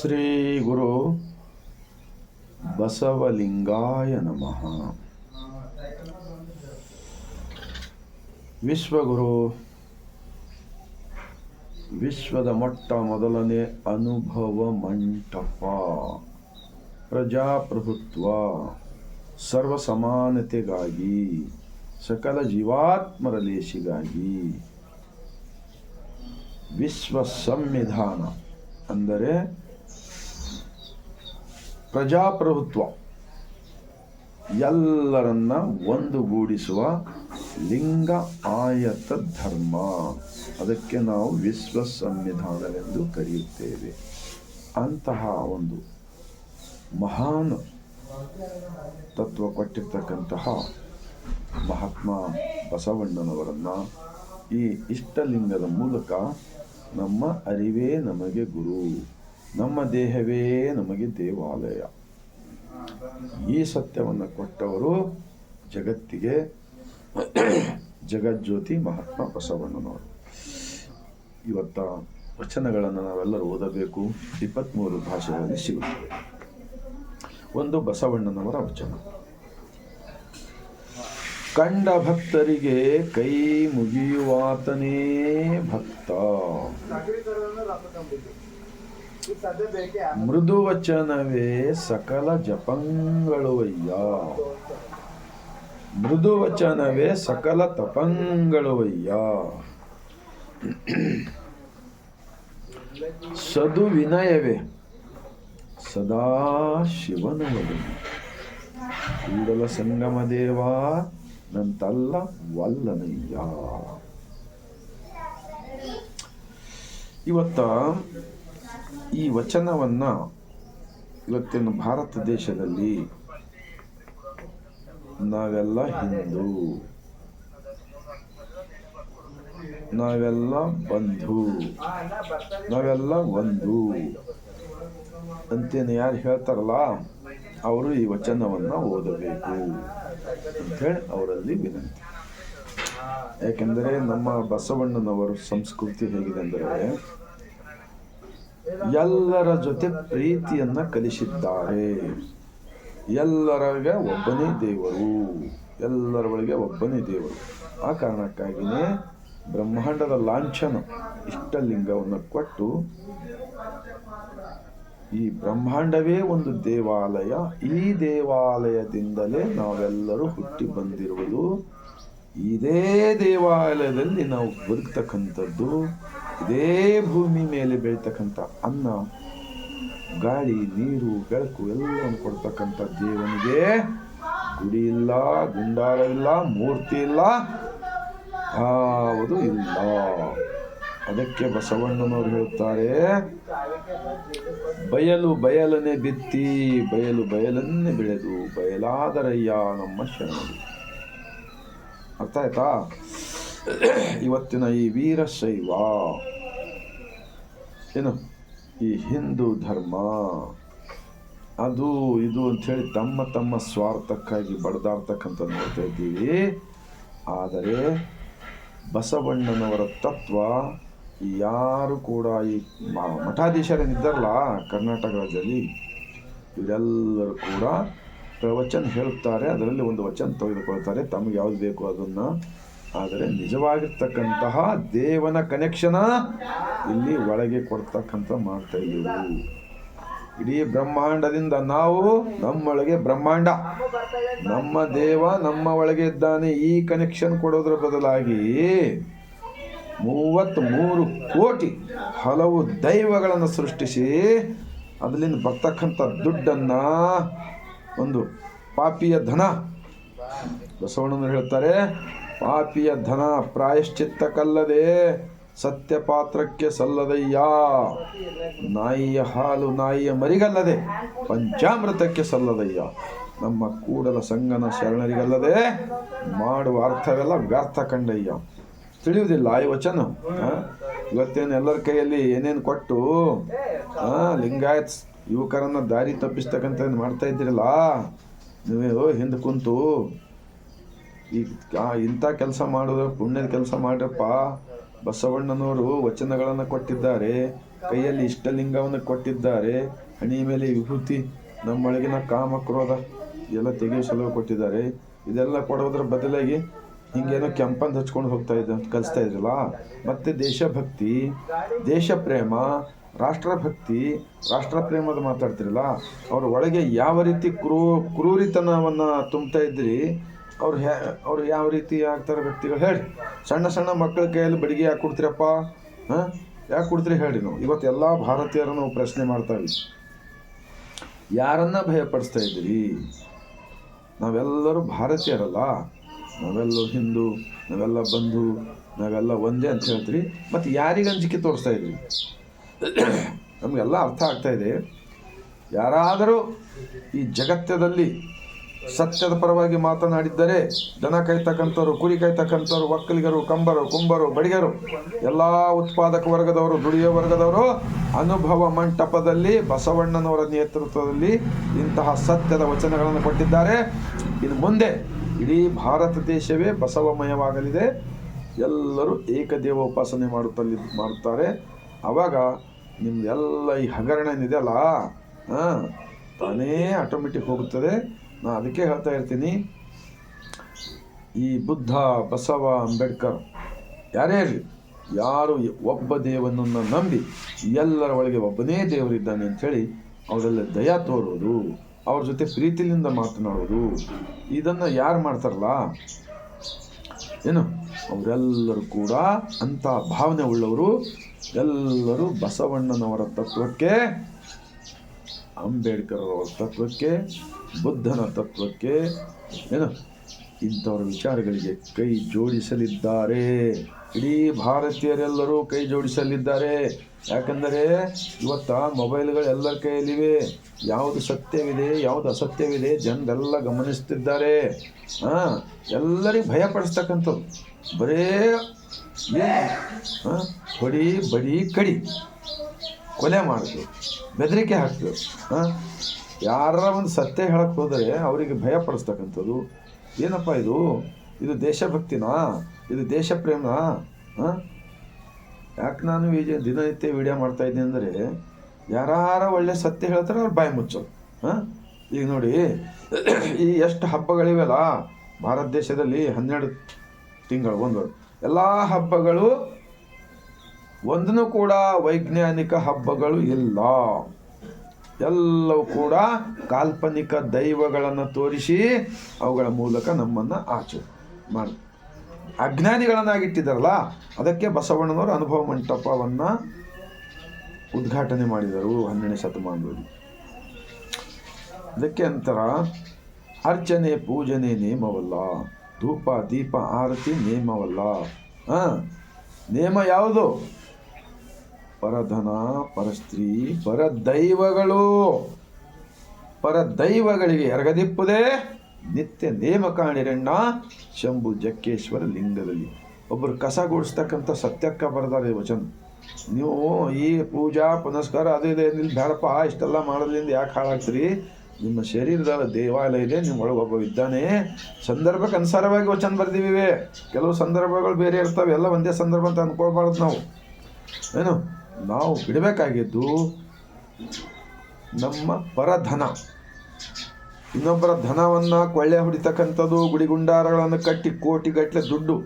ಶ್ರೀ ಗುರು ಬಸವಲಿಂಗಾಯ ನಮಃ. ವಿಶ್ವಗುರು, ವಿಶ್ವದ ಮೊಟ್ಟ ಮೊದಲನೇ ಅನುಭವ ಮಂಟಪ, ಪ್ರಜಾಪ್ರಭುತ್ವ ಸರ್ವ ಸಮಾನತೆಗಾಗಿ ಸಕಲ ಜೀವಾತ್ಮರ ಲೇಸಿಗಾಗಿ ವಿಶ್ವ ಸಂವಿಧಾನ ಅಂದರೆ ಪ್ರಜಾಪ್ರಭುತ್ವ. ಎಲ್ಲರನ್ನ ಒಂದುಗೂಡಿಸುವ ಲಿಂಗ ಆಯತ ಧರ್ಮ. ಅದಕ್ಕೆ ನಾವು ವಿಶ್ವ ಸಂವಿಧಾನವೆಂದು ಕರೆಯುತ್ತೇವೆ. ಅಂತಹ ಒಂದು ಮಹಾನ್ ತತ್ವ ಕೊಟ್ಟಿರ್ತಕ್ಕಂತಹ ಮಹಾತ್ಮ ಬಸವಣ್ಣನವರನ್ನ ಈ ಇಷ್ಟಲಿಂಗದ ಮೂಲಕ ನಮ್ಮ ಅರಿವೇ ನಮಗೆ ಗುರು, ನಮ್ಮ ದೇಹವೇ ನಮಗೆ ದೇವಾಲಯ. ಈ ಸತ್ಯವನ್ನು ಕೊಟ್ಟವರು ಜಗತ್ತಿಗೆ ಜಗಜ್ಯೋತಿ ಮಹಾತ್ಮ ಬಸವಣ್ಣನವರು. ಇವತ್ತ ವಚನಗಳನ್ನು ನಾವೆಲ್ಲರೂ ಓದಬೇಕು. ಇಪ್ಪತ್ತ್ಮೂರು ಭಾಷೆಗಳಲ್ಲಿ ಸಿಗುತ್ತದೆ. ಒಂದು ಬಸವಣ್ಣನವರ ವಚನ. ಕಂಡ ಭಕ್ತರಿಗೆ ಕೈ ಮುಗಿಯುವಾತನೇ ಭಕ್ತ. ಮೃದು ವಚನವೇ ಸಕಲ ಜಪಂಗಳುವಯ್ಯ. ಮೃದು ವಚನವೇ ಸಕಲ ತಪಂಗಳುವಯ್ಯ. ಸದು ವಿನಯವೇ ಸದಾ ಶಿವನು ಕೂಡಲ ಸಂಗಮ ದೇವ, ನಂತಲ್ಲ ವಲ್ಲನಯ್ಯ. ಇವತ್ತ ಈ ವಚನವನ್ನ ಇವತ್ತಿನ ಭಾರತ ದೇಶದಲ್ಲಿ ನಾವೆಲ್ಲ ಹಿಂದೂ. ನಾವೆಲ್ಲ ಬಂಧು. ನಾವೆಲ್ಲ ಒಂದು. ಅಂತೇನು ಯಾರು ಹೇಳ್ತಾರಲ್ಲ, ಅವರು ಈ ವಚನವನ್ನು ಓದಬೇಕು ಅಂತೇಳಿ ಅವರಲ್ಲಿ ವಿನಂತಿ. ಯಾಕೆಂದರೆ ನಮ್ಮ ಬಸವಣ್ಣನವರು ಸಂಸ್ಕೃತಿ ಹೇಗಿದೆ ಅಂದರೆ ಎಲ್ಲರ ಜೊತೆ ಪ್ರೀತಿಯನ್ನ ಕಲಿಸಿದ್ದಾರೆ. ಎಲ್ಲರಿಗೆ ಒಬ್ಬನೇ ದೇವರು, ಎಲ್ಲರ ಒಳಗೆ ಒಬ್ಬನೇ ದೇವರು. ಆ ಕಾರಣಕ್ಕಾಗಿಯೇ ಬ್ರಹ್ಮಾಂಡದ ಲಾಂಛನ, ಇಷ್ಟಲಿಂಗವನ್ನು ಕೊಟ್ಟು ಈ ಬ್ರಹ್ಮಾಂಡವೇ ಒಂದು ದೇವಾಲಯ. ಈ ದೇವಾಲಯದಿಂದಲೇ ನಾವೆಲ್ಲರೂ ಹುಟ್ಟಿ ಬಂದಿರುವುದು ಇದೇ ದೇವಾಲಯದಲ್ಲಿ ನಾವು ಬದುಕ್ತಕ್ಕಂಥದ್ದು, ಇದೇ ಭೂಮಿ ಮೇಲೆ ಬೆಳೀತಕ್ಕಂಥ ಅನ್ನ, ಗಾಳಿ, ನೀರು, ಬೆಳಕು ಎಲ್ಲವನ್ನು ಕೊಡ್ತಕ್ಕಂಥ ದೇವನಿಗೆ ಗುಡಿ ಇಲ್ಲ, ಗುಂಡಾರ ಇಲ್ಲ, ಮೂರ್ತಿ ಇಲ್ಲ, ಯಾವುದು ಇಲ್ಲ. ಅದಕ್ಕೆ ಬಸವಣ್ಣನವರು ಹೇಳ್ತಾರೆ ಬಯಲು ಬಯಲನೆ ಬಿತ್ತಿ, ಬಯಲು ಬಯಲನ್ನೇ ಬೆಳೆದು, ಬಯಲಾದರಯ್ಯ ನಮ್ಮ ಶರಣರು. ಅರ್ಥ ಆಯ್ತಾ? ಇವತ್ತಿನ ಈ ವೀರಶೈವ ಏನು? ಈ ಹಿಂದೂ ಧರ್ಮ. ಅದು, ಇದು ಅಂಥೇಳಿ ತಮ್ಮ ತಮ್ಮ ಸ್ವಾರ್ಥಕ್ಕಾಗಿ ಬಡದಾಡ್ತಕ್ಕಂಥ ನೋಡ್ತಾ ಇದ್ದೀವಿ. ಆದರೆ ಬಸವಣ್ಣನವರ ತತ್ವ ಯಾರು ಕೂಡ ಈ ಮಠಾಧೀಶರೇನಿದ್ದಾರಲ್ಲ, ಕರ್ನಾಟಕ ರಾಜ್ಯದಲ್ಲಿ, ಇವರೆಲ್ಲರೂ ಕೂಡ ಪ್ರವಚನ ಹೇಳುತ್ತಾರೆ ಅದರಲ್ಲಿ ಒಂದು ವಚನ ತೆಗೆದುಕೊಳ್ತಾರೆ, ತಮಗೆ ಯಾವ್ದು ಬೇಕು ಅದನ್ನು. ಆದರೆ ನಿಜವಾಗಿರ್ತಕ್ಕಂತಹ ದೇವನ ಕನೆಕ್ಷನ ಇಲ್ಲಿ ಒಳಗೆ ಕೊಡ್ತಕ್ಕಂಥ ಮಾಡ್ತಾ ಇದ್ದೀವಿ ಇಡೀ ಬ್ರಹ್ಮಾಂಡದಿಂದ ನಾವು ನಮ್ಮೊಳಗೆ ಬ್ರಹ್ಮಾಂಡ. ನಮ್ಮ ದೇವ ನಮ್ಮ ಒಳಗೆ ಇದ್ದಾನೆ, ಈ ಕನೆಕ್ಷನ್ ಕೊಡೋದ್ರ ಬದಲಾಗಿ ಮೂವತ್ತ್ ಮೂರು ಕೋಟಿ ಹಲವು ದೈವಗಳನ್ನು ಸೃಷ್ಟಿಸಿ, ಅದರಿಂದ ಬರ್ತಕ್ಕಂಥ ದುಡ್ಡನ್ನು ಒಂದು ಪಾಪಿಯ ಧನ. ಬಸವಣ್ಣನ ಹೇಳ್ತಾರೆ, ಪಾಪಿಯ ಧನ ಪ್ರಾಯಶ್ಚಿತ್ತಕ್ಕಲ್ಲದೆ ಸತ್ಯ ಪಾತ್ರಕ್ಕೆ ಸಲ್ಲದಯ್ಯ. ನಾಯಿಯ ಹಾಲು ನಾಯಿಯ ಮರಿಗಲ್ಲದೆ ಪಂಚಾಮೃತಕ್ಕೆ ಸಲ್ಲದಯ್ಯ. ನಮ್ಮ ಕೂಡಲ ಸಂಗನ ಶರಣರಿಗಲ್ಲದೆ ಮಾಡುವ ಅರ್ಥವೆಲ್ಲ ವ್ಯರ್ಥ ಕಂಡಯ್ಯ. ತಿಳಿಯುವುದಿಲ್ಲ ಆಯ್ ವಚನ? ಇವತ್ತೇನು ಎಲ್ಲರ ಕೈಯಲ್ಲಿ ಏನೇನು ಕೊಟ್ಟು ಲಿಂಗಾಯತ್ ಯುವಕರನ್ನ ದಾರಿ ತಪ್ಪಿಸ್ತಕ್ಕಂಥ ಮಾಡ್ತಾ ಇದ್ದೀರಲ್ಲ? ನೀವು ಹಿಂದೆ ಕುಂತು. ಈ ಇಂಥ ಕೆಲಸ ಮಾಡಿದ್ರೆ ಪುಣ್ಯದ ಕೆಲಸ ಮಾಡ್ರಪ್ಪ. ಬಸವಣ್ಣನವರು ವಚನಗಳನ್ನು ಕೊಟ್ಟಿದ್ದಾರೆ. ಕೈಯಲ್ಲಿ ಇಷ್ಟಲಿಂಗವನ್ನು ಕೊಟ್ಟಿದ್ದಾರೆ. ಹಣಿ ಮೇಲೆ ವಿಭೂತಿ, ನಮ್ಮೊಳಗಿನ ಕಾಮ ಕ್ರೋಧ ಎಲ್ಲ ತೆಗೆಯೋ ಸಲುವಾಗಿ ಕೊಟ್ಟಿದ್ದಾರೆ. ಇದೆಲ್ಲ ಕೊಡೋದ್ರ ಬದಲಾಗಿ ಹಿಂಗೇನೋ ಕೆಂಪಂದು ಹಚ್ಕೊಂಡು ಹೋಗ್ತಾ ಇದ್ದ, ಕಲಿಸ್ತಾ ಇದ್ರಲ್ಲ? ಮತ್ತೆ ದೇಶಭಕ್ತಿ ದೇಶ ಪ್ರೇಮ ರಾಷ್ಟ್ರಭಕ್ತಿ ರಾಷ್ಟ್ರ ಪ್ರೇಮದ ಮಾತಾಡ್ತಿರಲ್ಲ, ಅವ್ರ ಒಳಗೆ ಯಾವ ರೀತಿ ಕ್ರೂ, ಕ್ರೂರಿತನವನ್ನು ತುಂಬ್ತಾ ಇದ್ರಿ ಅವ್ರು ಹ್ಯಾ ಅವ್ರು ಯಾವ ರೀತಿ ಆಗ್ತಾರೆ ವ್ಯಕ್ತಿಗಳು? ಹೇಳಿ ಸಣ್ಣ ಸಣ್ಣ ಮಕ್ಕಳ ಕೈಯಲ್ಲಿ ಬಡಿಗೆ ಯಾಕೆ ಕೊಡ್ತೀರಪ್ಪ? ಹಾಂ? ಯಾಕೆ ಕೊಡ್ತೀರಿ ಹೇಳಿ ನಾವು. ಇವತ್ತು ಎಲ್ಲ ಭಾರತೀಯರು ನಾವು ಪ್ರಶ್ನೆ ಮಾಡ್ತಾವೆ ಯಾರನ್ನ ಭಯಪಡಿಸ್ತಾ ಇದ್ದೀರಿ? ನಾವೆಲ್ಲರೂ ಭಾರತೀಯರಲ್ಲ. ನಾವೆಲ್ಲರೂ ಹಿಂದೂ, ನಾವೆಲ್ಲ ಬಂಧು, ನಾವೆಲ್ಲ ಒಂದೇ ಅಂತ ಹೇಳ್ತೀರಿ. ಮತ್ತು ಯಾರಿಗೆ ಅಂಜಿಕೆ ತೋರಿಸ್ತಾ ಇದ್ರಿ ನಮಗೆಲ್ಲ ಅರ್ಥ ಆಗ್ತಾ ಇದೆ. ಯಾರಾದರೂ ಈ ಜಗತ್ತದಲ್ಲಿ ಸತ್ಯದ ಪರವಾಗಿ ಮಾತನಾಡಿದ್ದರೆ, ದನ ಕಾಯ್ತಕ್ಕಂಥವ್ರು, ಕುರಿ ಕಾಯ್ತಕ್ಕಂಥವ್ರು, ಒಕ್ಕಲಿಗರು, ಕಂಬರು, ಕುಂಬರು, ಬಡಿಗರು, ಎಲ್ಲ ಉತ್ಪಾದಕ ವರ್ಗದವರು, ದುಡಿಯೋ ವರ್ಗದವರು, ಅನುಭವ ಮಂಟಪದಲ್ಲಿ, ಬಸವಣ್ಣನವರ ನೇತೃತ್ವದಲ್ಲಿ ಇಂತಹ ಸತ್ಯದ ವಚನಗಳನ್ನು ಕೊಟ್ಟಿದ್ದಾರೆ. ಇನ್ನು ಮುಂದೆ ಇಡೀ ಭಾರತ ದೇಶವೇ ಬಸವಮಯವಾಗಲಿದೆ. ಎಲ್ಲರೂ ಏಕದೇವ ಉಪಾಸನೆ ಮಾಡುತ್ತಲ್ಲಿ, ಮಾಡುತ್ತಾರೆ. ಆವಾಗ ನಿಮ್ದೆಲ್ಲ ಈ ಹಗರಣ ಏನಿದೆಯಲ್ಲ, ಹಾಂ, ತಾನೇ ಆಟೋಮೆಟಿಕ್ ಹೋಗುತ್ತದೆ ನಾ ಅದಕ್ಕೆ ಹೇಳ್ತಾ ಇರ್ತೀನಿ. ಈ ಬುದ್ಧ ಬಸವ ಅಂಬೇಡ್ಕರ್, ಯಾರೇ ಇರಲಿ, ಯಾರು ಒಬ್ಬ ದೇವನನ್ನು ನಂಬಿ ಎಲ್ಲರ ಒಳಗೆ ಒಬ್ಬನೇ ದೇವರಿದ್ದಾನೆ ಅಂಥೇಳಿ ಅವರೆಲ್ಲ ದಯ ತೋರೋದು, ಅವ್ರ ಜೊತೆ ಪ್ರೀತಿಲಿಂದ ಮಾತನಾಡೋದು, ಇದನ್ನು ಯಾರು ಮಾಡ್ತಾರಲ್ಲ, ಏನು, ಅವರೆಲ್ಲರೂ ಕೂಡ ಅಂಥ ಭಾವನೆ ಉಳ್ಳವರು ಎಲ್ಲರೂ ಬಸವಣ್ಣನವರ ತತ್ವಕ್ಕೆ ಅಂಬೇಡ್ಕರ್ ಅವರ ತತ್ವಕ್ಕೆ, ಬುದ್ಧನ ತತ್ವಕ್ಕೆ, ಏನು? ಇಂಥವ್ರ ವಿಚಾರಗಳಿಗೆ ಕೈ ಜೋಡಿಸಲಿದ್ದಾರೆ. ಇಡೀ ಭಾರತೀಯರೆಲ್ಲರೂ ಕೈ ಜೋಡಿಸಲಿದ್ದಾರೆ. ಯಾಕಂದರೆ ಇವತ್ತ ಮೊಬೈಲ್ಗಳು ಎಲ್ಲರ ಕೈಯಲ್ಲಿವೆ. ಯಾವುದು ಸತ್ಯವಿದೆ, ಯಾವುದು ಅಸತ್ಯವಿದೆ, ಜನರೆಲ್ಲ ಗಮನಿಸ್ತಿದ್ದಾರೆ. ಹಾಂ, ಎಲ್ಲರಿಗೆ ಭಯಪಡಿಸ್ತಕ್ಕಂಥದ್ದು ಬರೇ ಏನು? ಹಾಂ, ಹೊಡಿ, ಬಡಿ, ಕಡಿ. ಕೊಲೆ ಮಾಡಿದ್ರು ಬೆದರಿಕೆ ಹಾಕ್ತದೆ ಹಾಂ. ಯಾರ ಒಂದು ಸತ್ಯ ಹೇಳಕ್ಕೆ ಹೋದರೆ ಅವರಿಗೆ ಭಯ ಪಡಿಸ್ತಕ್ಕಂಥದ್ದು ಏನಪ್ಪ ಇದು? ಇದು ದೇಶಭಕ್ತಿನಾ? ಇದು ದೇಶ ಪ್ರೇಮನಾ ಹಾಂ? ಯಾಕೆ ನಾನು ವಿಜಯ ದಿನನಿತ್ಯ ವಿಡಿಯೋ ಇದ್ದೀನಿ ಅಂದರೆ ಯಾರ ಒಳ್ಳೆ ಸತ್ಯ ಹೇಳ್ತಾರೆ ಅವ್ರು ಬಾಯಿ ಮುಚ್ಚೋದು, ಹಾಂ? ಈಗ ನೋಡಿ, ಈ ಎಷ್ಟು ಹಬ್ಬಗಳಿವೆಲ್ಲ, ಭಾರತ ದೇಶದಲ್ಲಿ ಹನ್ನೆರಡು ತಿಂಗಳು, ಒಂದು, ಎಲ್ಲ ಹಬ್ಬಗಳು ಒಂದನ್ನು ಕೂಡ ವೈಜ್ಞಾನಿಕ ಹಬ್ಬಗಳು ಇಲ್ಲ. ಎಲ್ಲವೂ ಕೂಡ ಕಾಲ್ಪನಿಕ ದೈವಗಳನ್ನು ತೋರಿಸಿ ಅವುಗಳ ಮೂಲಕ ನಮ್ಮನ್ನು ಆಚರಣೆ ಮಾಡಿ ಅಜ್ಞಾನಿಗಳನ್ನಾಗಿಟ್ಟಿದ್ದಾರಲ್ಲ, ಅದಕ್ಕೆ ಬಸವಣ್ಣನವರು ಅನುಭವ ಮಂಟಪವನ್ನು ಉದ್ಘಾಟನೆ ಮಾಡಿದರು ಹನ್ನೆರಡನೇ ಶತಮಾನದಲ್ಲಿ. ಅದಕ್ಕೆ ಅಂತರ, ಅರ್ಚನೆ ಪೂಜನೆ ನೇಮವಲ್ಲ, ಧೂಪ, ದೀಪ, ಆರತಿ ನೇಮವಲ್ಲ. ಹಾಂ, ನೇಮ ಯಾವುದು? ಪರಧನ, ಪರಸ್ತ್ರೀ, ಪರದೈವಗಳು. ಪರದೈವಗಳಿಗೆ ಎರಗದಿಪ್ಪುದೇ ನಿತ್ಯ ನೇಮ ಕಾಣಿರಣ್ಣ ಶಂಭು ಜಕ್ಕೇಶ್ವರ ಲಿಂಗದಲ್ಲಿ. ಒಬ್ಬರು ಕಸ ಗುಡಿಸ್ತಕ್ಕಂಥ ಸತ್ಯಕ್ಕ ಬರ್ತಾರೆ ವಚನ. ನೀವು ಈ ಪೂಜಾ ಪುನಸ್ಕಾರ ಅದು ಇದೆ ಇಲ್ಲಿ ಬೇಡಪ್ಪ ಇಷ್ಟೆಲ್ಲ ಮಾಡೋದ್ರಿಂದ ಯಾಕೆ ಹಾಳಾಗ್ತೀರಿ? ನಿಮ್ಮ ಶರೀರದ ದೇವಾಲಯ ಇದೆ, ನಿಮ್ಮ ಒಳಗೆ ಒಬ್ಬ ಇದ್ದಾನೆ. ಸಂದರ್ಭಕ್ಕೆ ಅನುಸಾರವಾಗಿ ವಚನ ಬರ್ದಿವೆ ಕೆಲವು ಸಂದರ್ಭಗಳು ಬೇರೆ ಇರ್ತವೆ, ಎಲ್ಲ ಒಂದೇ ಸಂದರ್ಭ ಅಂತ ಅನ್ಕೊಳ್ಬಾರ್ದು ನಾವು. ಏನು? ನಾವು ಬಿಡಬೇಕಾಗಿದ್ದು ನಮ್ಮ ಪರಧನ. ಇನ್ನೊಬ್ಬರ ಧನವನ್ನು ಕೊಳ್ಳೆ ಹೊಡಿತಕ್ಕಂಥದ್ದು, ಗುಡಿಗುಂಡಾರಗಳನ್ನು ಕಟ್ಟಿ ಕೋಟಿಗಟ್ಟಲೆ ದುಡ್ಡು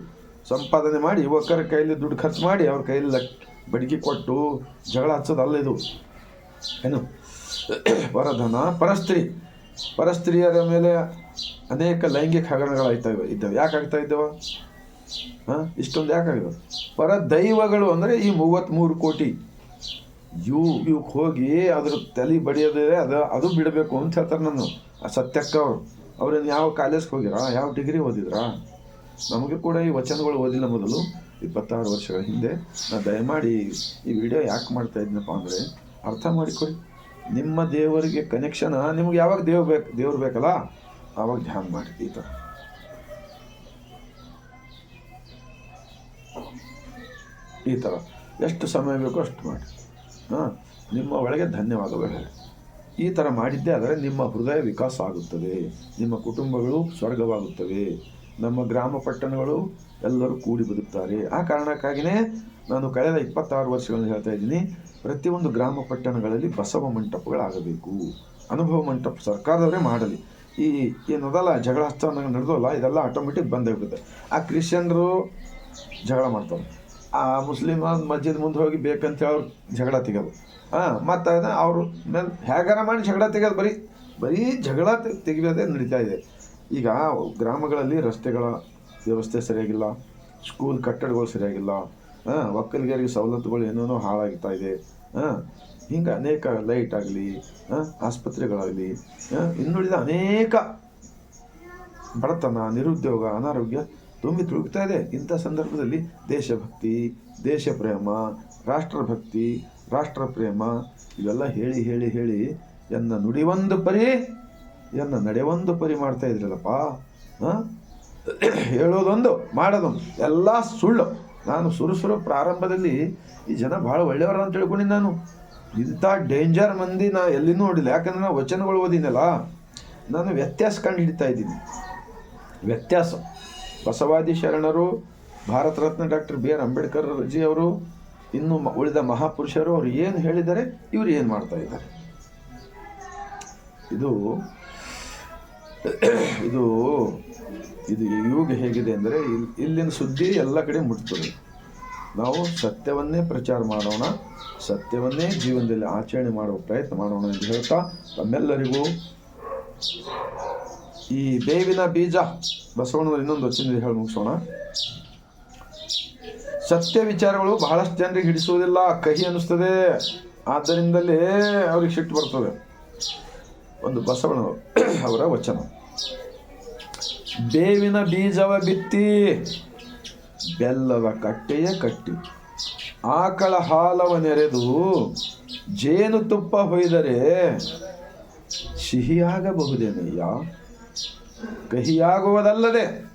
ಸಂಪಾದನೆ ಮಾಡಿ, ಯುವಕರ ಕೈಯಲ್ಲಿ ದುಡ್ಡು ಖರ್ಚು ಮಾಡಿ, ಅವ್ರ ಕೈಯಲ್ಲಿ ಬಡಿಗೆ ಕೊಟ್ಟು ಜಗಳ ಹಚ್ಚೋದಲ್ಲ ಇದು. ಏನು? ಪರಧನ ಪರಸ್ತ್ರೀ. ಪರಸ್ತ್ರೀಯರ ಮೇಲೆ ಅನೇಕ ಲೈಂಗಿಕ ಹಗರಣಗಳಾಯ್ತವೆ ಇದ್ದಾವೆ. ಯಾಕೆ ಆಗ್ತಾ ಇದ್ದಾವ? ಹಾಂ? ಇಷ್ಟೊಂದು ಪರ ದೈವಗಳು ಅಂದರೆ ಈ ಮೂವತ್ತ್ಮೂರು ಕೋಟಿ. ಇವು ಇವಕ್ಕೆ ಹೋಗಿ ಅದ್ರ ತಲೆ ಬಡಿಯೋದೇ ಅದು ಅದು ಬಿಡಬೇಕು ಅಂತ ಹೇಳ್ತಾರೆ ನಾನು ಸತ್ಯಕ್ಕ ಅವರು ಅವ್ರೇನು ಯಾವ ಕಾಲೇಜ್ಗೆ ಹೋಗಿರಾ? ಯಾವ ಡಿಗ್ರಿ ಓದಿದ್ರಾ? ನಮಗೆ ಕೂಡ ಈ ವಚನಗಳು ಓದಿಲ್ಲ ಮೊದಲು. ಇಪ್ಪತ್ತಾರು ವರ್ಷಗಳ ಹಿಂದೆ. ನಾನು ದಯಮಾಡಿ ಈ ವಿಡಿಯೋ ಯಾಕೆ ಮಾಡ್ತಾ ಇದ್ದೀನಪ್ಪ ಅಂದರೆ ಅರ್ಥ ಮಾಡಿಕೊಡಿ ನಿಮ್ಮ ದೇವರಿಗೆ ಕನೆಕ್ಷನ್ ನಿಮ್ಗೆ ಯಾವಾಗ ದೇವ್ರು ಬೇಕು ದೇವ್ರು ಬೇಕಲ್ಲ? ಆವಾಗ ಧ್ಯಾನ ಮಾಡಿ ಈ ಥರ ಈ ಥರ ಎಷ್ಟು ಸಮಯ ಬೇಕೋ ಅಷ್ಟು ಮಾಡಿ. ಹಾಂ, ನಿಮ್ಮ ಒಳಗೆ ಧನ್ಯವಾದಗಳು ಹೇಳಿ. ಈ ಥರ ಮಾಡಿದ್ದೇ ಆದರೆ ನಿಮ್ಮ ಹೃದಯ ವಿಕಾಸ ಆಗುತ್ತದೆ. ನಿಮ್ಮ ಕುಟುಂಬಗಳು ಸ್ವರ್ಗವಾಗುತ್ತವೆ. ನಮ್ಮ ಗ್ರಾಮ ಪಟ್ಟಣಗಳು ಎಲ್ಲರೂ ಕೂಡಿ ಬದುಕ್ತಾರೆ. ಆ ಕಾರಣಕ್ಕಾಗಿಯೇ ನಾನು ಕಳೆದ ಇಪ್ಪತ್ತಾರು ವರ್ಷಗಳನ್ನು ಹೇಳ್ತಾ ಇದ್ದೀನಿ, ಪ್ರತಿಯೊಂದು ಗ್ರಾಮ ಪಟ್ಟಣಗಳಲ್ಲಿ ಬಸವ ಮಂಟಪಗಳಾಗಬೇಕು. ಅನುಭವ ಮಂಟಪ ಸರ್ಕಾರದವರೇ ಮಾಡಲಿ. ಈ ಏನದಲ್ಲ ಜಗಳ ಹಸ್ತ ನಡೆದಲ್ಲ, ಇದೆಲ್ಲ ಆಟೋಮೆಟಿಕ್ ಬಂದಾಗ್ಬಿಡುತ್ತೆ ಆ ಕ್ರಿಶ್ಚಿಯನ್ರು ಜಗಳ ಮಾಡ್ತಾರೆ. ಆ ಮುಸ್ಲಿಮ್ ಮಸ್ಜಿದ್ ಮುಂದೆ ಹೋಗಿ ಬೇಕಂತ ಅವ್ರು ಜಗಳ ತೆಗೋದು ಹಾಂ, ಮತ್ತು ಅವರು ಮೇಲೆ ಹೇಗಾರ ಮಾಡಿ ಜಗಳ ತೆಗೆಯೋದು, ಬರೀ ಬರೀ ಜಗಳ ತೆಗೆಯೋದೇ ನಡೀತಾ ಇದೆ. ಈಗ ಗ್ರಾಮಗಳಲ್ಲಿ ರಸ್ತೆಗಳ ವ್ಯವಸ್ಥೆ ಸರಿಯಾಗಿಲ್ಲ ಸ್ಕೂಲ್ ಕಟ್ಟಡಗಳು ಸರಿಯಾಗಿಲ್ಲ, ಹಾಂ, ಒಕ್ಕಲಿಗರಿಗೆ ಸವಲತ್ತುಗಳು ಏನೇನೋ ಹಾಳಾಗ್ತಾ ಇದೆ, ಹಾಂ, ಹಿಂಗೆ ಅನೇಕ ಲೈಟ್ ಆಗಲಿ ಆಸ್ಪತ್ರೆಗಳಾಗಲಿ ಇನ್ನುಳಿದ ಅನೇಕ ಬಡತನ, ನಿರುದ್ಯೋಗ, ಅನಾರೋಗ್ಯ ತುಂಬಿ ತುಳುಕ್ತಾ ಇದೆ. ಇಂಥ ಸಂದರ್ಭದಲ್ಲಿ ದೇಶಭಕ್ತಿ ದೇಶ ಪ್ರೇಮ ರಾಷ್ಟ್ರಭಕ್ತಿ ರಾಷ್ಟ್ರ ಪ್ರೇಮ ಇವೆಲ್ಲ ಹೇಳಿ ಹೇಳಿ ಹೇಳಿ ಎನ್ನ ನುಡಿವೊಂದು ಪರಿ, ಎನ್ನ ನಡೆವೊಂದು ಪರಿ ಮಾಡ್ತಾ ಇದ್ರಲ್ಲಪ್ಪ ಹೇಳೋದೊಂದು, ಮಾಡೋದೊಂದು, ಎಲ್ಲ ಸುಳ್ಳು. ನಾನು ಸುರುಸುರು ಪ್ರಾರಂಭದಲ್ಲಿ ಈ ಜನ ಭಾಳ ಒಳ್ಳೆಯವರು ಅಂತ ಹೇಳ್ಕೊಂಡಿ ನಾನು. ಇಂಥ ಡೇಂಜರ್ ಮಂದಿ ನಾ ಎಲ್ಲಿ ನೋಡಿಲ್ಲ. ಯಾಕಂದ್ರೆ ನಾನು ವಚನಗಳು ಓದಿನಲ್ಲ. ನಾನು ವ್ಯತ್ಯಾಸ ಕಂಡು ಹಿಡಿತಾ ಇದ್ದೀನಿ. ವ್ಯತ್ಯಾಸ. ಬಸವಾದಿ ಶರಣರು, Bharat Ratna doctor B R Ambedkar ರಜಿ ಅವರು, ಇನ್ನು ಉಳಿದ ಮಹಾಪುರುಷರು ಅವರು ಏನು ಹೇಳಿದ್ದಾರೆ, ಇವರು ಏನು ಮಾಡ್ತಾ ಇದ್ದಾರೆ? ಇದು ಇದು ಇದು ಯುಗ ಹೇಗಿದೆ ಅಂದರೆ ಇಲ್- ಇಲ್ಲಿನ ಸುದ್ದಿ ಎಲ್ಲ ಕಡೆ ಮುಟ್ತದೆ. ನಾವು ಸತ್ಯವನ್ನೇ ಪ್ರಚಾರ ಮಾಡೋಣ, ಸತ್ಯವನ್ನೇ ಜೀವನದಲ್ಲಿ ಆಚರಣೆ ಮಾಡುವ ಪ್ರಯತ್ನ ಮಾಡೋಣ ಎಂದು ಹೇಳ್ತಾ ತಮ್ಮೆಲ್ಲರಿಗೂ ಈ ಬೇವಿನ ಬೀಜ ಬಸವಣ್ಣನ ಇನ್ನೊಂದು ವಚನ ಹೇಳಿ ಮುಗಿಸೋಣ. ಸತ್ಯ ವಿಚಾರಗಳು ಬಹಳಷ್ಟು ಜನರಿಗೆ ಹಿಡಿಸುವುದಿಲ್ಲ, ಕಹಿ ಅನ್ನಿಸ್ತದೆ. ಆದ್ದರಿಂದಲೇ ಅವ್ರಿಗೆ ಸಿಟ್ಟು ಬರ್ತದೆ. ಒಂದು ಬಸವಣ್ಣ ಅವರ ವಚನ. ಬೇವಿನ ಬೀಜವ ಬಿತ್ತಿ, ಬೆಲ್ಲವ ಕಟ್ಟೆಯ ಕಟ್ಟಿ. ಆಕಳ ಹಾಲವ ನೆರೆದು ಜೇನುತುಪ್ಪ ಹೊಯ್ದರೆ, ಸಿಹಿಯಾಗಬಹುದೇನಯ್ಯ? ಕಹಿಯಾಗುವುದಲ್ಲದೆ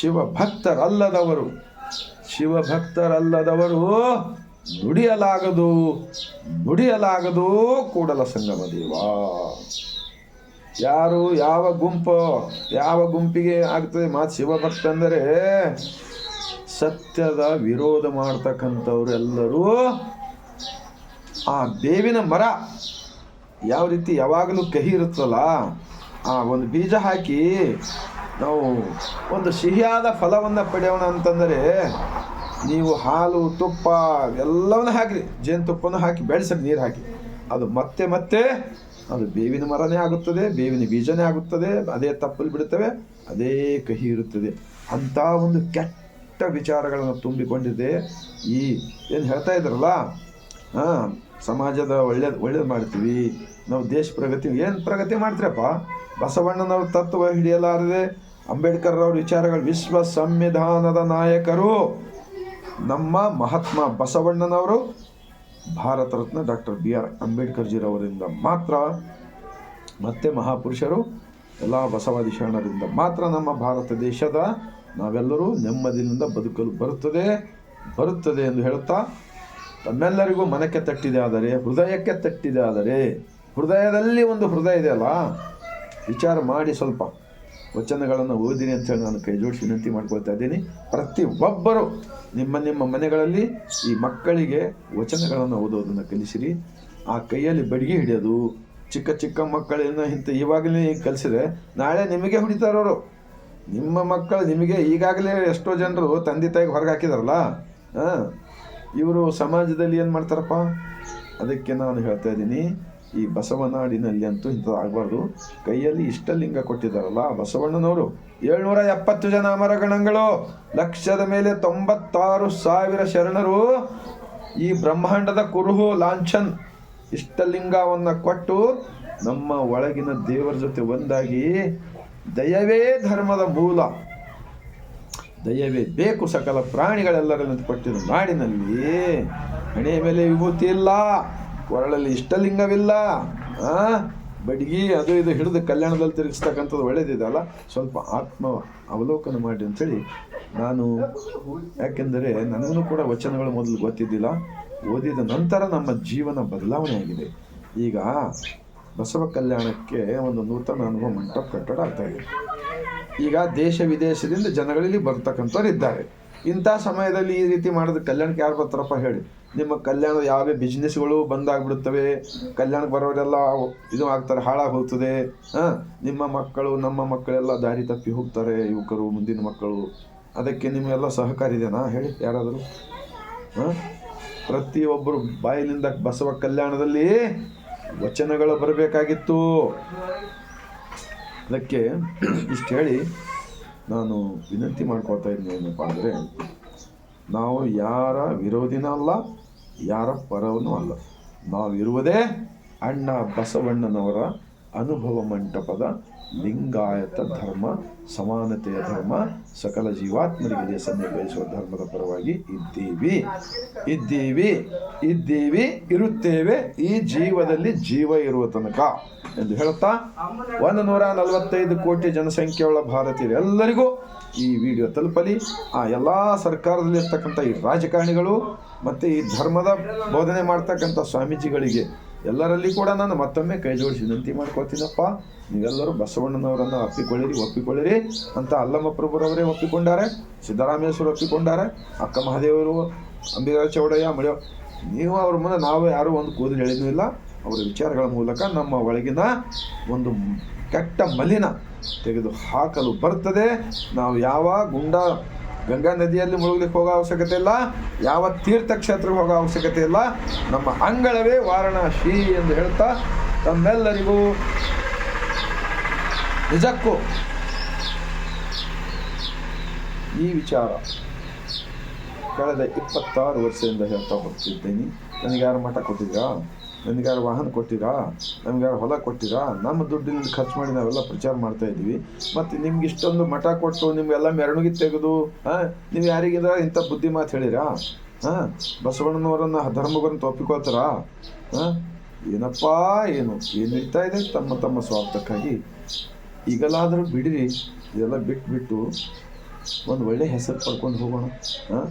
ಶಿವಭಕ್ತರಲ್ಲದವರು ಶಿವಭಕ್ತರಲ್ಲದವರು ನುಡಿಯಲಾಗದು ನುಡಿಯಲಾಗದು ಕೂಡಲ ಸಂಗಮ ದೇವ. ಯಾರು ಯಾವ ಗುಂಪು, ಯಾವ ಗುಂಪಿಗೆ ಆಗ್ತದೆ ಮಾತು ಶಿವಭಕ್ತ ಅಂದರೆ, ಸತ್ಯದ ವಿರೋಧ ಮಾಡ್ತಕ್ಕಂಥವರೆಲ್ಲರೂ ಆ ಬೇವಿನ ಮರ ಯಾವ ರೀತಿ ಯಾವಾಗಲೂ ಕಹಿ ಇರುತ್ತಲ್ಲ ಆ, ಒಂದು ಬೀಜ ಹಾಕಿ ನಾವು ಒಂದು ಸಿಹಿಯಾದ ಫಲವನ್ನು ಪಡೆಯೋಣ ಅಂತಂದರೆ ನೀವು ಹಾಲು, ತುಪ್ಪ ಎಲ್ಲವನ್ನು ಹಾಕಿರಿ. ಜೇನುತುಪ್ಪನೂ ಹಾಕಿ ಬೆಳೆಸಿ ನೀರು ಹಾಕಿ. ಅದು ಮತ್ತೆ ಮತ್ತೆ ಅದು ಬೇವಿನ ಮರನೇ ಆಗುತ್ತದೆ, ಬೇವಿನ ಬೀಜನೇ ಆಗುತ್ತದೆ, ಅದೇ ತಪ್ಪಲ್ಲಿ ಬಿಡುತ್ತವೆ, ಅದೇ ಕಹಿ ಇರುತ್ತದೆ. ಅಂಥ ಒಂದು ಕೆಟ್ಟ ವಿಚಾರಗಳನ್ನು ತುಂಬಿಕೊಂಡಿದೆ ಈ ಏನು ಹೇಳ್ತಾ ಇದ್ರಲ್ಲ ಹಾಂ ಸಮಾಜದ ಒಳ್ಳೇದು ಒಳ್ಳೇದು ಮಾಡ್ತೀವಿ, ನಾವು ದೇಶ ಪ್ರಗತಿ, ಏನು ಪ್ರಗತಿ ಮಾಡ್ತೀರಪ್ಪ? ಬಸವಣ್ಣನವ್ರ ತತ್ವ ಹಿಡಿಯಲಾರದೆ ಅಂಬೇಡ್ಕರ್ ಅವ್ರ ವಿಚಾರಗಳು ವಿಶ್ವ ಸಂವಿಧಾನದ ನಾಯಕರು ನಮ್ಮ ಮಹಾತ್ಮ ಬಸವಣ್ಣನವರು, Bharat Ratna doctor B R Ambedkar ಜಿರವರಿಂದ ಮಾತ್ರ, ಮತ್ತೆ ಮಹಾಪುರುಷರು, ಎಲ್ಲ ಬಸವಾದಿ ಶರಣರಿಂದ ಮಾತ್ರ ನಮ್ಮ ಭಾರತ ದೇಶದ ನಾವೆಲ್ಲರೂ ನೆಮ್ಮದಿಯಿಂದ ಬದುಕಲು ಬರುತ್ತದೆ ಬರುತ್ತದೆ ಎಂದು ಹೇಳುತ್ತಾ, ತಮ್ಮೆಲ್ಲರಿಗೂ ಮನಕ್ಕೆ ತಟ್ಟಿದೆ ಆದರೆ, ಹೃದಯಕ್ಕೆ ತಟ್ಟಿದೆ ಆದರೆ, ಹೃದಯದಲ್ಲಿ ಒಂದು ಹೃದಯ ಇದೆ ಅಲ್ಲ? ವಿಚಾರ ಮಾಡಿ ಸ್ವಲ್ಪ ವಚನಗಳನ್ನು ಓದಿನಿ ಅಂತೇಳಿ ನಾನು ಕೈ ಜೋಡಿಸಿ ವಿನಂತಿ ಮಾಡ್ಕೊಳ್ತಾ ಇದ್ದೀನಿ. ಪ್ರತಿ ಒಬ್ಬರು ನಿಮ್ಮ ನಿಮ್ಮ ಮನೆಗಳಲ್ಲಿ ಈ ಮಕ್ಕಳಿಗೆ ವಚನಗಳನ್ನು ಓದೋದನ್ನು ಕಲಿಸಿರಿ. ಆ ಕೈಯಲ್ಲಿ ಬಡಿಗೆ ಹಿಡಿಯೋದು, ಚಿಕ್ಕ ಚಿಕ್ಕ ಮಕ್ಕಳನ್ನ ಇಂಥ ಇವಾಗಲೇ ಕಲಿಸಿದ್ರೆ ನಾಳೆ ನಿಮಗೆ ಹೊಡಿತಾರವರು ನಿಮ್ಮ ಮಕ್ಕಳು ನಿಮಗೆ ಈಗಾಗಲೇ ಎಷ್ಟೋ ಜನರು ತಂದೆ ತಾಯಿಗೆ ಹೊರಗೆ ಹಾಕಿದಾರಲ್ಲ? ಹಾಂ. ಇವರು ಸಮಾಜದಲ್ಲಿ ಏನು ಮಾಡ್ತಾರಪ್ಪ? ಅದಕ್ಕೆ ನಾನು ಹೇಳ್ತಾ ಇದ್ದೀನಿ. ಈ ಬಸವನಾಡಿನಲ್ಲಿ ಅಂತೂ ಇಂಥದ್ದು ಆಗಬಾರ್ದು. ಕೈಯಲ್ಲಿ ಇಷ್ಟಲಿಂಗ ಕೊಟ್ಟಿದ್ದಾರಲ್ಲ ಬಸವಣ್ಣನವರು. ಏಳ್ನೂರ ಎಪ್ಪತ್ತು ಜನ ಅಮರಗಣಗಳು ಲಕ್ಷದ ಮೇಲೆ ತೊಂಬತ್ತಾರು ಸಾವಿರ ಶರಣರು. ಈ ಬ್ರಹ್ಮಾಂಡದ ಕುರುಹು ಲಾಂಛನ್ ಇಷ್ಟಲಿಂಗವನ್ನು ಕೊಟ್ಟು ನಮ್ಮ ಒಳಗಿನ ದೇವರ ಜೊತೆ ಒಂದಾಗಿ ದಯವೇ ಧರ್ಮದ ಮೂಲ. ದಯವೇ ಬೇಕು ಸಕಲ ಪ್ರಾಣಿಗಳೆಲ್ಲರನ್ನು ಕೊಟ್ಟಿರೋ ನಾಡಿನಲ್ಲಿ. ಹಣೆಯ ಮೇಲೆ ವಿಭೂತಿ ಇಲ್ಲ. ಕೊರಳಲ್ಲಿ ಇಷ್ಟಲಿಂಗವಿಲ್ಲ. ಆ? ಬಡ್ಗಿ ಅದು ಇದು ಹಿಡಿದು ಕಲ್ಯಾಣದಲ್ಲಿ ತಿರುಗಿಸ್ತಕ್ಕಂಥದ್ದು ಒಳ್ಳೇದಿದೆಯಲ್ಲ ಸ್ವಲ್ಪ ಆತ್ಮ ಅವಲೋಕನ ಮಾಡಿ ಅಂಥೇಳಿ ನಾನು ಯಾಕೆಂದರೆ ನನಗೂ ಕೂಡ ವಚನಗಳು ಮೊದಲು ಗೊತ್ತಿದ್ದಿಲ್ಲ. ಓದಿದ ನಂತರ ನಮ್ಮ ಜೀವನ ಬದಲಾವಣೆ ಆಗಿದೆ. ಈಗ ಬಸವ ಕಲ್ಯಾಣಕ್ಕೆ ಒಂದು ನೂತನ ಅನುಭವ ಮಂಟಪ ಕಟ್ಟಡ ಆಗ್ತಾ ಇದೆ. ಈಗ ದೇಶ ವಿದೇಶದಿಂದ ಜನಗಳಲ್ಲಿ ಬರ್ತಕ್ಕಂಥವ್ರು ಇದ್ದಾರೆ. ಇಂಥ ಸಮಯದಲ್ಲಿ ಈ ರೀತಿ ಮಾಡಿದ್ರೆ ಕಲ್ಯಾಣಕ್ಕೆ ಯಾರು ಬರ್ತಾರಪ್ಪ ಹೇಳಿ. ನಿಮ್ಮ ಕಲ್ಯಾಣ ಯಾವ್ಯಾವ ಬಿಸ್ನೆಸ್ಗಳು ಬಂದಾಗ್ಬಿಡುತ್ತವೆ, ಕಲ್ಯಾಣಕ್ಕೆ ಬರೋರೆಲ್ಲ ಇದು ಆಗ್ತಾರೆ ಹಾಳಾಗಿ ಹೋಗ್ತದೆ ಹಾಂ? ನಿಮ್ಮ ಮಕ್ಕಳು, ನಮ್ಮ ಮಕ್ಕಳೆಲ್ಲ ದಾರಿ ತಪ್ಪಿ ಹೋಗ್ತಾರೆ, ಯುವಕರು, ಮುಂದಿನ ಮಕ್ಕಳು. ಅದಕ್ಕೆ ನಿಮಗೆಲ್ಲ ಸಹಕಾರ ಇದೆನಾ? ಹೇಳಿ, ಯಾರಾದರೂ? ಹಾಂ? ಪ್ರತಿಯೊಬ್ಬರು ಬಾಯಿನಿಂದ ಬಸವ ಕಲ್ಯಾಣದಲ್ಲಿ ವಚನಗಳು ಬರಬೇಕಾಗಿತ್ತು. ಅದಕ್ಕೆ ಇಷ್ಟು ಹೇಳಿ ನಾನು ವಿನಂತಿ ಮಾಡ್ಕೊಳ್ತಾ ಇದ್ದೀನಿ ಏನಪ್ಪ ಅಂದರೆ, ನಾವು ಯಾರ ವಿರೋಧಿನ ಅಲ್ಲ, ಯಾರ ಪರವನು ಅಲ್ಲ. ನಾವಿರುವುದೇ ಅಣ್ಣ ಬಸವಣ್ಣನವರ ಅನುಭವ ಮಂಟಪದ ಲಿಂಗಾಯತ ಧರ್ಮ, ಸಮಾನತೆಯ ಧರ್ಮ, ಸಕಲ ಜೀವಾತ್ಮರಿಗೆ ಸನ್ನೆ ಬಯಸುವ ಧರ್ಮದ ಪರವಾಗಿ ಇದ್ದೀವಿ. ಇದ್ದೀವಿ ಇದ್ದೀವಿ, ಇರುತ್ತೇವೆ. ಈ ಜೀವದಲ್ಲಿ ಜೀವ ಇರುವ ತನಕ ಎಂದು ಹೇಳುತ್ತಾ ಒಂದು ನೂರ ನಲವತ್ತೈದು ಕೋಟಿ ಜನಸಂಖ್ಯೆಯುಳ್ಳ ಭಾರತೀಯರೆಲ್ಲರಿಗೂ ಈ ವಿಡಿಯೋ ತಲುಪಲಿ. ಆ ಎಲ್ಲ ಸರ್ಕಾರದಲ್ಲಿ ಇರ್ತಕ್ಕಂಥ ಈ ರಾಜಕಾರಣಿಗಳು ಮತ್ತು ಈ ಧರ್ಮದ ಬೋಧನೆ ಮಾಡ್ತಕ್ಕಂಥ ಸ್ವಾಮೀಜಿಗಳಿಗೆ ಎಲ್ಲರಲ್ಲಿ ಕೂಡ ನಾನು ಮತ್ತೊಮ್ಮೆ ಕೈ ಜೋಡಿಸಿ ವಿನಂತಿ ಮಾಡ್ಕೊಳ್ತೀನಪ್ಪ. ನೀವೆಲ್ಲರೂ ಬಸವಣ್ಣನವರನ್ನು ಒಪ್ಪಿಕೊಳ್ಳಿರಿ ಒಪ್ಪಿಕೊಳ್ಳಿರಿ ಅಂತ ಅಲ್ಲಮ್ಮ ಪ್ರಭುರವರೇ ಒಪ್ಪಿಕೊಂಡಾರೆ, ಸಿದ್ದರಾಮೇಶ್ವರ ಒಪ್ಪಿಕೊಂಡಾರೆ, ಅಕ್ಕ ಮಹಾದೇವರು ಅಂಬಿಗರ ಚೌಡಯ್ಯ, ಮಳೆ ನೀವು ಅವ್ರ ಮುಂದೆ ನಾವು ಯಾರೂ ಒಂದು ಕೂದಲು ಹೇಳಿದೂ ಇಲ್ಲ. ಅವರ ವಿಚಾರಗಳ ಮೂಲಕ ನಮ್ಮ ಒಳಗಿನ ಒಂದು ಕೆಟ್ಟ ಮಲಿನ ತೆಗೆದು ಹಾಕಲು ಬರ್ತದೆ. ನಾವು ಯಾವ ಗುಂಡ ಗಂಗಾ ನದಿಯಲ್ಲಿ ಮುಳುಗಲಿಕ್ಕೆ ಹೋಗೋ ಅವಶ್ಯಕತೆ ಇಲ್ಲ. ಯಾವ ತೀರ್ಥಕ್ಷೇತ್ರಕ್ಕೆ ಹೋಗೋ ಅವಶ್ಯಕತೆ ಇಲ್ಲ. ನಮ್ಮ ಅಂಗಳವೇ ವಾರಣಾಸಿ ಎಂದು ಹೇಳ್ತಾ ತಮ್ಮೆಲ್ಲರಿಗೂ ನಿಜಕ್ಕೂ ಈ ವಿಚಾರ ಕಳೆದ ಇಪ್ಪತ್ತಾರು ವರ್ಷದಿಂದ ಹೇಳ್ತಾ ಹೋಗ್ತಿದ್ದೇನೆ ನನಗೆ ಯಾರು ಮಠ ಕೊಟ್ಟಿದ್ರಾ? ನನಗೆ ಯಾರು ವಾಹನ ಕೊಟ್ಟಿರಾ ನಮ್ಗೆ ಯಾರು ಹೊಲ ಕೊಟ್ಟಿರಾ ನಮ್ಮ ದುಡ್ಡಿನಿಂದ ಖರ್ಚು ಮಾಡಿ ನಾವೆಲ್ಲ ಪ್ರಚಾರ ಮಾಡ್ತಾ ಇದ್ದೀವಿ. ಮತ್ತು ನಿಮ್ಗೆ ಇಷ್ಟೊಂದು ಮಠ ಕೊಟ್ಟು ನಿಮಗೆಲ್ಲ ಮೆರವಣಿಗೆ ತೆಗೆದು ಹಾಂ ನೀವು ಯಾರಿಗಿದ್ರ ಇಂಥ ಬುದ್ಧಿ ಮಾತು ಹೇಳಿರಾ? ಹಾಂ ಬಸವಣ್ಣನವರನ್ನು ಧರ್ಮಗಳನ್ನು ಒಪ್ಪಿಕೊಳ್ತಾರಾ? ಹಾಂ ಏನಪ್ಪಾ ಏನು? ಏನು ನಡೀತಾ ಇದೆ ತಮ್ಮ ತಮ್ಮ ಸ್ವಾರ್ಥಕ್ಕಾಗಿ? ಈಗಲಾದರೂ ಬಿಡಿರಿ, ಇದೆಲ್ಲ ಬಿಟ್ಬಿಟ್ಟು ಒಂದು ಒಳ್ಳೆ ಹೆಸರು ಪಡ್ಕೊಂಡು ಹೋಗೋಣ. ಹಾಂ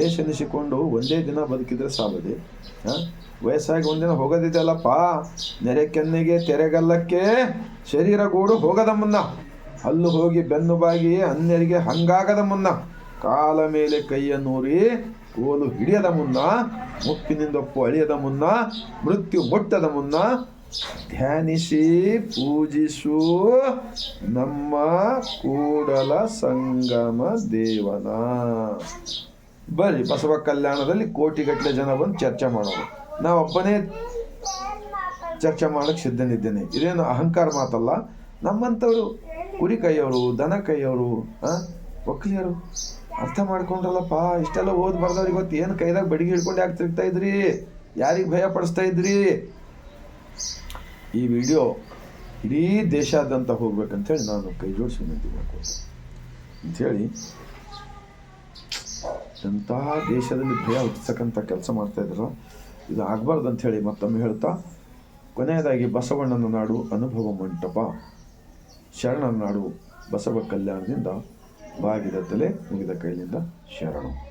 ದೇಶ ಎನಿಸಿಕೊಂಡು ಒಂದೇ ದಿನ ಬದುಕಿದ್ರೆ ಸಾಲದೆ ಹಾಂ ವಯಸ್ಸಾಗಿ ಒಂದಿನ ಹೋಗೋದಿದೆಯಲ್ಲಪ್ಪ ನೆರೆ ಕೆನ್ನೆಗೆ ತೆರೆಗಲ್ಲಕ್ಕೆ ಶರೀರ ಗೂಡು ಹೋಗದ ಮುನ್ನ, ಹಲ್ಲು ಹೋಗಿ ಬೆನ್ನು ಬಾಗಿ ಅನ್ಯರಿಗೆ ಹಂಗಾಗದ ಮುನ್ನ, ಕಾಲ ಮೇಲೆ ಕೈಯ ನೂರಿ ಕೋಲು ಹಿಡಿಯದ ಮುನ್ನ ಮುಪ್ಪಿನಿಂದೊಪ್ಪು ಅಳಿಯದ ಮುನ್ನ, ಮೃತ್ಯು ಮುಟ್ಟದ ಮುನ್ನ, ಧ್ಯಾನಿಸಿ, ಪೂಜಿಸು ನಮ್ಮ ಕೂಡಲ ಸಂಗಮ ದೇವನ. ಬರ್ರಿ ಬಸವ ಕಲ್ಯಾಣದಲ್ಲಿ ಕೋಟಿಗಟ್ಟಲೆ ಜನ ಬಂದು ಚರ್ಚೆ ಮಾಡೋಣ. ನಾವೊಬ್ಬನೇ ಚರ್ಚೆ ಮಾಡಕ್ಕೆ ಸಿದ್ಧನಿದ್ದೇನೆ. ಇದೇನು ಅಹಂಕಾರ ಮಾತಲ್ಲ? ನಮ್ಮಂಥವರು ಕುರಿ ಕೈಯವರು, ದನ ಕೈಯವರು ಹಾಂ ಒಕ್ಕಲಿಯರು. ಅರ್ಥ ಮಾಡ್ಕೊಂಡ್ರಲ್ಲಪ್ಪ, ಇಷ್ಟೆಲ್ಲ ಓದ್ ಬರ್ದವ್ರು ಇವತ್ತು ಏನು ಕೈದಾಗ ಬಡಿಗೆ ಹಿಡ್ಕೊಂಡು ಯಾಕೆ ತಿರುಗ್ತಾ ಇದ್ರಿ? ಯಾರಿಗೆ ಭಯ ಪಡಿಸ್ತಾ ಇದ್ರಿ? ಈ ವಿಡಿಯೋ ಇಡೀ ದೇಶಾದ್ಯಂತ ಹೋಗ್ಬೇಕಂತೇಳಿ ನಾನು ಕೈ ಜೋಡಿಸಿ ವಿನಂತಿ ಮಾಡ್ಕೊಂಡು ಅಂಥೇಳಿ ಎಂತಹ ದೇಶದಲ್ಲಿ ಭಯ ಹುಟ್ಟಿಸ್ತಕ್ಕಂಥ ಕೆಲಸ ಮಾಡ್ತಾ ಇದ್ರು ಇದು ಆಗಬಾರ್ದು ಅಂಥೇಳಿ ಮತ್ತೊಮ್ಮೆ ಹೇಳ್ತಾ, ಕೊನೆಯದಾಗಿ ಬಸವಣ್ಣನ ನಾಡು ಅನುಭವ ಮಂಟಪ. ಶರಣನ ನಾಡು ಬಸವ ಕಲ್ಯಾಣದಿಂದ, ಬಾಗಿದ ತಲೆ ಮುಗಿದ ಕೈಲಿಂದ ಶರಣು.